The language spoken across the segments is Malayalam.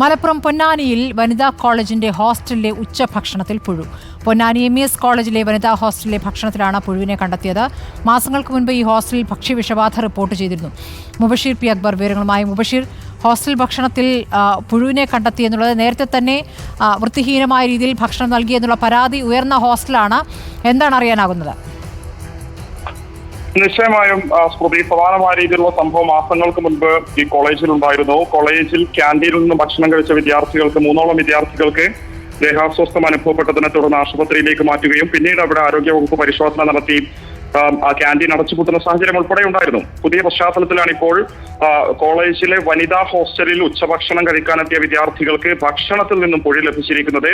മലപ്പുറം പൊന്നാനിയിൽ വനിതാ കോളേജിന്റെ ഹോസ്റ്റലിലെ ഉച്ചഭക്ഷണത്തിൽ പുഴു. പൊന്നാനി എം എസ് കോളേജിലെ വനിതാ ഹോസ്റ്റലിലെ ഭക്ഷണത്തിലാണ് പുഴുവിനെ കണ്ടെത്തിയത്. മാസങ്ങൾക്ക് മുൻപ് ഈ ഹോസ്റ്റലിൽ ഭക്ഷ്യവിഷബാധ റിപ്പോർട്ട് ചെയ്തിരുന്നു. മുബഷീർ പി അക്ബർ വിവരങ്ങളുമായി മുബഷീർ. ഹോസ്റ്റൽ ഭക്ഷണത്തിൽ പുഴുവിനെ കണ്ടെത്തി എന്നുള്ളത് നേരത്തെ തന്നെ വൃത്തിഹീനമായ രീതിയിൽ ഭക്ഷണം നൽകി എന്നുള്ള പരാതി ഉയർന്ന ഹോസ്റ്റലാണ്. എന്താണ് അറിയാനാകുന്നത്? നിശ്ചയമായും സ്മൃതി സമാനമായ രീതിയിലുള്ള സംഭവം മാസങ്ങൾക്ക് മുൻപ് ഈ കോളേജിൽ ഉണ്ടായിരുന്നു. കോളേജിൽ ക്യാന്റീനിൽ നിന്ന് ഭക്ഷണം കഴിച്ച വിദ്യാർത്ഥികൾക്ക് മൂന്നോളം വിദ്യാർത്ഥികൾക്ക് ദേഹാസ്വസ്ഥം അനുഭവപ്പെട്ടതിനെ തുടർന്ന് ആശുപത്രിയിലേക്ക് മാറ്റുകയും പിന്നീട് അവിടെ ആരോഗ്യവകുപ്പ് പരിശോധന നടത്തി ക്യാന്റീൻ അടച്ചുപൂട്ടുന്ന സാഹചര്യം ഉൾപ്പെടെ ഉണ്ടായിരുന്നു. പുതിയ പശ്ചാത്തലത്തിലാണ് ഇപ്പോൾ കോളേജിലെ വനിതാ ഹോസ്റ്റലിൽ ഉച്ചഭക്ഷണം കഴിക്കാനെത്തിയ വിദ്യാർത്ഥികൾക്ക് ഭക്ഷണത്തിൽ നിന്നും പൊഴി ലഭിച്ചിരിക്കുന്നത്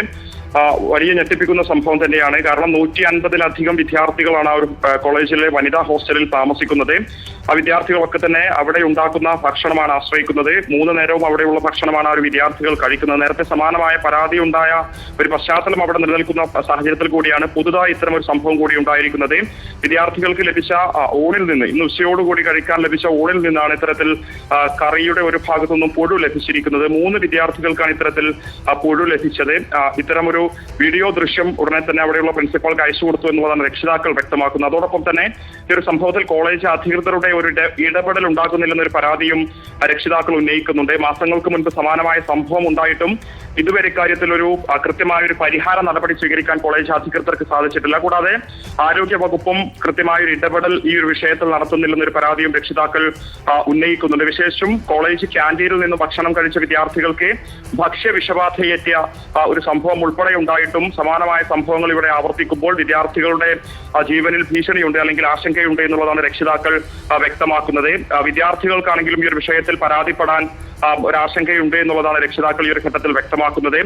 വലിയ ഞെട്ടിപ്പിക്കുന്ന സംഭവം തന്നെയാണ്. കാരണം നൂറ്റി അൻപതിലധികം വിദ്യാർത്ഥികളാണ് ആ ഒരു കോളേജിലെ വനിതാ ഹോസ്റ്റലിൽ താമസിക്കുന്നത്. ആ വിദ്യാർത്ഥികളൊക്കെ തന്നെ അവിടെ ഉണ്ടാക്കുന്ന ഭക്ഷണമാണ് ആശ്രയിക്കുന്നത്. മൂന്ന് നേരവും അവിടെയുള്ള ഭക്ഷണമാണ് ആ ഒരു വിദ്യാർത്ഥികൾ കഴിക്കുന്നത്. നേരത്തെ സമാനമായ പരാതി ഉണ്ടായ ഒരു പശ്ചാത്തലം അവിടെ നിലനിൽക്കുന്ന സാഹചര്യത്തിൽ കൂടിയാണ് പുതുതായി ഇത്തരം ഒരു സംഭവം കൂടി ഉണ്ടായിരിക്കുന്നത്. വിദ്യാർത്ഥികൾക്ക് ലഭിച്ച ഊണിൽ നിന്ന് ഇന്ന് ഉച്ചയോടുകൂടി കഴിക്കാൻ ലഭിച്ച ഊണിൽ നിന്നാണ് ഇത്തരത്തിൽ കറിയുടെ ഒരു ഭാഗത്തു നിന്നും പുഴു ലഭിച്ചിരിക്കുന്നത്. മൂന്ന് വിദ്യാർത്ഥികൾക്കാണ് ഇത്തരത്തിൽ പുഴു ലഭിച്ചത്. ഇത്തരമൊരു വീഡിയോ ദൃശ്യം ഉടനെ തന്നെ അവിടെയുള്ള പ്രിൻസിപ്പാൾക്ക് അയച്ചു കൊടുത്തു എന്നുള്ളതാണ് രക്ഷിതാക്കൾ വ്യക്തമാക്കുന്നത്. അതോടൊപ്പം തന്നെ ഈ ഒരു സംഭവത്തിൽ കോളേജ് അധികൃതരുടെ ഒരു ഇടപെടൽ ഉണ്ടാകുന്നില്ലെന്നൊരു പരാതിയും രക്ഷിതാക്കൾ ഉന്നയിക്കുന്നുണ്ട്. മാസങ്ങൾക്ക് മുൻപ് സമാനമായ സംഭവം ഉണ്ടായിട്ടും ഇതുവരെ ഇക്കാര്യത്തിൽ ഒരു കൃത്യമായ ഒരു പരിഹാര നടപടി സ്വീകരിക്കാൻ കോളേജ് അധികൃതർക്ക് സാധിച്ചിട്ടില്ല. കൂടാതെ ആരോഗ്യ വകുപ്പും കൃത്യമായ ഒരു ഇടപെടൽ ഈ ഒരു വിഷയത്തിൽ നടത്തുന്നില്ലെന്നൊരു പരാതിയും രക്ഷിതാക്കൾ ഉന്നയിക്കുന്നുണ്ട്. വിശേഷിച്ചും കോളേജ് ക്യാന്റീനിൽ നിന്ന് ഭക്ഷണം കഴിച്ച വിദ്യാർത്ഥികൾക്ക് ഭക്ഷ്യ വിഷബാധയേറ്റിയ ഒരു സംഭവം ഉൾപ്പെടെ ഉണ്ടായിട്ടും സമാനമായ സംഭവങ്ങൾ ഇവിടെ ആവർത്തിക്കുമ്പോൾ വിദ്യാർത്ഥികളുടെ ജീവനിൽ ഭീഷണിയുണ്ട് അല്ലെങ്കിൽ ആശങ്കയുണ്ട് എന്നുള്ളതാണ് രക്ഷിതാക്കൾ വ്യക്തമാക്കുന്നത്. വിദ്യാർത്ഥികൾക്കാണെങ്കിലും ഈ ഒരു വിഷയത്തിൽ പരാതിപ്പെടാൻ ഒരാശങ്കയുണ്ട് എന്നുള്ളതാണ് രക്ഷിതാക്കൾ ഈ ഒരു ഘട്ടത്തിൽ വ്യക്തമാക്കുന്നത്.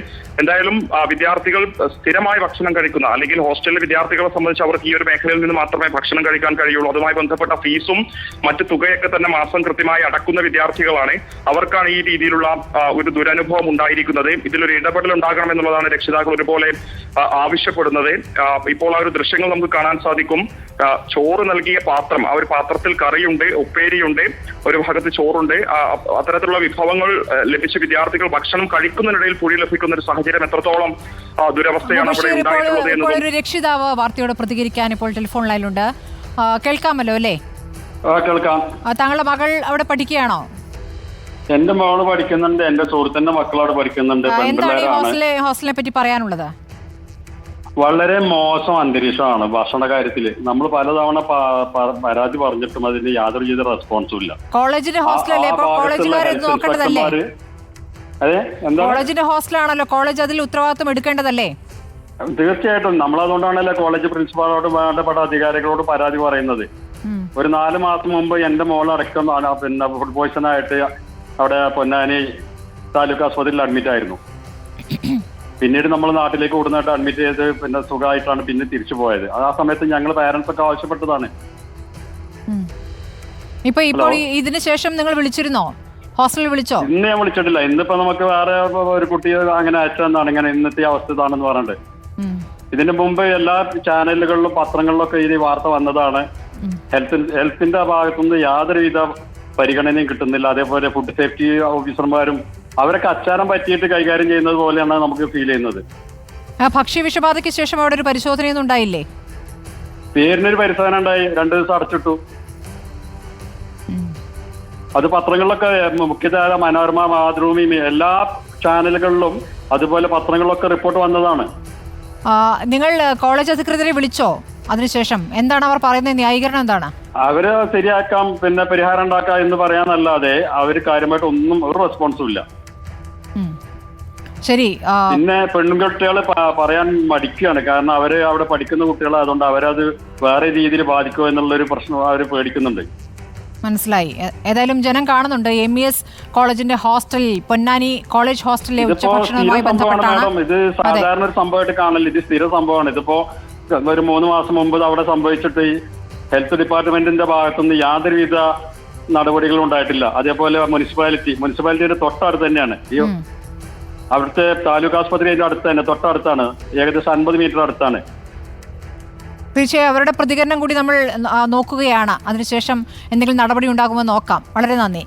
എന്തായാലും വിദ്യാർത്ഥികൾ സ്ഥിരമായി ഭക്ഷണം കഴിക്കുന്ന അല്ലെങ്കിൽ ഹോസ്റ്റലിലെ വിദ്യാർത്ഥികളെ സംബന്ധിച്ച് അവർക്ക് ഈ ഒരു മേഖലയിൽ നിന്ന് മാത്രമേ ഭക്ഷണം കഴിക്കാൻ കഴിയുള്ളൂ. അതുമായി ബന്ധപ്പെട്ട ഫീസും മറ്റ് തുകയൊക്കെ തന്നെ മാസം കൃത്യമായി അടക്കുന്ന വിദ്യാർത്ഥികളാണ്. അവർക്കാണ് ഈ രീതിയിലുള്ള ഒരു ദുരനുഭവം ഉണ്ടായിരിക്കുന്നത്. ഇതിലൊരു ഇടപെടൽ ഉണ്ടാകണം എന്നുള്ളതാണ് രക്ഷിതാക്കൾ ഒരുപോലെ ആവശ്യപ്പെടുന്നത്. ഇപ്പോൾ ആ ഒരു ദൃശ്യങ്ങൾ നമുക്ക് കാണാൻ സാധിക്കും. ചോറ് നൽകിയ പാത്രം ആ ഒരു പാത്രത്തിൽ കറിയുണ്ട് ഉപ്പേരിയുണ്ട് ഒരു ഭാഗത്ത് ചോറുണ്ട്. അത്തരത്തിലുള്ള വിഭവങ്ങൾ ലഭിച്ച വിദ്യാർത്ഥികൾ ഭക്ഷണം കഴിക്കുന്നതിനിടയിൽ പുഴി ലഭിക്കുന്ന ഒരു സാഹചര്യം എത്രത്തോളം ദുരവസ്ഥയാണ് അവിടെ ഉണ്ടായിട്ടുള്ളത് രക്ഷിതാവ് വാർത്തയോട് പ്രതികരിക്കാൻ ഇപ്പോൾ ടെലിഫോൺ ലൈനിലുണ്ട്. കേൾക്കാമല്ലോ അല്ലേ? കേൾക്കാം. താങ്കളുടെ മകൾ അവിടെ പഠിക്കുകയാണോ? എന്റെ മകൾ പഠിക്കുന്നുണ്ട് എന്റെ സുഹൃത്തിന്റെ മക്കൾ അവിടെ പഠിക്കുന്നുണ്ട് എന്താണ് ഈ ഹോസ്റ്റലിനെ പറ്റി പറയാനുള്ളത്? വളരെ മോശം അന്തരീക്ഷമാണ് ഭക്ഷണ കാര്യത്തിൽ നമ്മൾ പലതവണ പരാതി പറഞ്ഞിട്ടും അതിന്റെ യാതൊരു ചെയ്ത റെസ്പോൺസും ഇല്ല. കോളേജിന്റെ ഹോസ്റ്റലല്ലേ? കോളേജിന്റെ ഹോസ്റ്റലാണല്ലോ കോളേജ് അതിൽ ഉത്തരവാദിത്വം എടുക്കേണ്ടതല്ലേ? തീർച്ചയായിട്ടും. നമ്മളതുകൊണ്ടാണല്ലോ കോളേജ് പ്രിൻസിപ്പാളോട് വേണ്ടപ്പെട്ട അധികാരികളോട് പരാതി പറയുന്നത്. ഒരു നാല് മാസം മുമ്പ് എന്റെ മോൾ അടക്കം പിന്നെ ഫുഡ് പോയ്സൺ ആയിട്ട് അവിടെ പൊന്നാനി താലൂക്ക് ആസ്പത്രിയിൽ അഡ്മിറ്റ് ആയിരുന്നു. പിന്നീട് നമ്മൾ നാട്ടിലേക്ക് കൂടുന്നതായിട്ട് അഡ്മിറ്റ് ചെയ്ത് പിന്നെ സുഖമായിട്ടാണ് പിന്നെ തിരിച്ചു പോയത്. ആ സമയത്ത് ഞങ്ങൾ പാരന്റ്സ് ഒക്കെ ആവശ്യപ്പെട്ടതാണ്. ഇപ്പൊ ഇപ്പോൾ ഇതിനു ശേഷം നിങ്ങൾ വിളിച്ചിരുന്നോ? ഹോസ്റ്റലിൽ വിളിച്ചോ? ഇന്ന് ഞാൻ വിളിച്ചിട്ടില്ല. ഇന്നിപ്പോ നമുക്ക് വേറെ ഒരു കുട്ടിയെ അങ്ങനെ അയച്ചതെന്നാണ്. ഇങ്ങനെ ഇന്നത്തെ അവസ്ഥ ഇതാണെന്ന് പറഞ്ഞിട്ട്. ഇതിനു മുമ്പ് എല്ലാ ചാനലുകളിലും പത്രങ്ങളിലൊക്കെ ഈ വാർത്ത വന്നതാണ്. ഹെൽത്ത് ഹെൽത്തിന്റെ ഭാഗത്തുനിന്ന് യാതൊരുവിധ പരിഗണനയും കിട്ടുന്നില്ല. അതേപോലെ ഫുഡ് സേഫ്റ്റി ഓഫീസർമാരും അവരൊക്കെ അച്ചാരം പറ്റിയിട്ട് കൈകാര്യം ചെയ്യുന്നത് പോലെയാണ് നമുക്ക് ഫീൽ ചെയ്യുന്നത്. ഭക്ഷ്യ വിഷബാധയ്ക്ക് ശേഷം അവിടെ ഒരു പരിശോധനയൊന്നും ഉണ്ടായില്ലേ? പേരിനൊരു പരിശോധന ഉണ്ടായി. രണ്ടു ദിവസം അടച്ചിട്ടു. അത് പത്രങ്ങളിലൊക്കെ മുഖ്യധാര മനോരമ മാതൃഭൂമി എല്ലാ ചാനലുകളിലും അതുപോലെ പത്രങ്ങളിലൊക്കെ റിപ്പോർട്ട് വന്നതാണ്. നിങ്ങൾ കോളേജ് അധികൃതരെ വിളിച്ചോ അതിനുശേഷം? എന്താണ് അവർ പറയുന്നത്? ന്യായീകരണം എന്താണ്? അവർ ശരിയാക്കാം പിന്നെ പരിഹാരം ഉണ്ടാക്കാം എന്ന് പറയാന്നല്ലാതെ അവർ കാര്യമായിട്ട് ഒന്നും ഒരു റെസ്പോൺസും ഇല്ല. ശരി പിന്നെ പെൺകുട്ടികളെ പറയാൻ മടിക്കുകയാണ്. കാരണം അവർ അവിടെ പഠിക്കുന്ന കുട്ടികളായതുകൊണ്ട് അവരത് വേറെ രീതിയിൽ ബാധിക്കുമോ എന്നുള്ളൊരു പ്രശ്നം അവർ പേടിക്കുന്നുണ്ട്. മനസ്സിലായി. ഏതായാലും ജനം കാണുന്നുണ്ട്. എം ഇ എസ് കോളേജിന്റെ ഹോസ്റ്റലിൽ പൊന്നാനി കോളേജ് ഹോസ്റ്റലിലെ ഉച്ചഭക്ഷണവുമായി ബന്ധപ്പെട്ടാണ്. ഇത് സാധാരണ ഒരു സംഭവമായിട്ട് കാണില്ല ഇത് സ്ഥിര സംഭവമാണ്. ഇതിപ്പോ ഒരു മൂന്ന് മാസം മുമ്പ് അവിടെ സംഭവിച്ചിട്ട് ഹെൽത്ത് ഡിപ്പാർട്ട്മെന്റിന്റെ ഭാഗത്തുനിന്ന് യാതൊരുവിധ നടപടികളും ഉണ്ടായിട്ടില്ല. അതേപോലെ മുനിസിപ്പാലിറ്റി. മുനിസിപ്പാലിറ്റിയുടെ തൊട്ടടുത്ത് തന്നെയാണ്. ഈ അവിടുത്തെ താലൂക്ക് ആസ്പത്രി അതിന്റെ അടുത്ത് തന്നെ തൊട്ടടുത്താണ്. ഏകദേശം അൻപത് മീറ്റർ അടുത്താണ്. തീർച്ചയായും അവരുടെ പ്രതികരണം കൂടി നമ്മൾ നോക്കുകയാണ്. അതിനുശേഷം എന്തെങ്കിലും നടപടി ഉണ്ടാകുമോ നോക്കാം. വളരെ നന്ദി.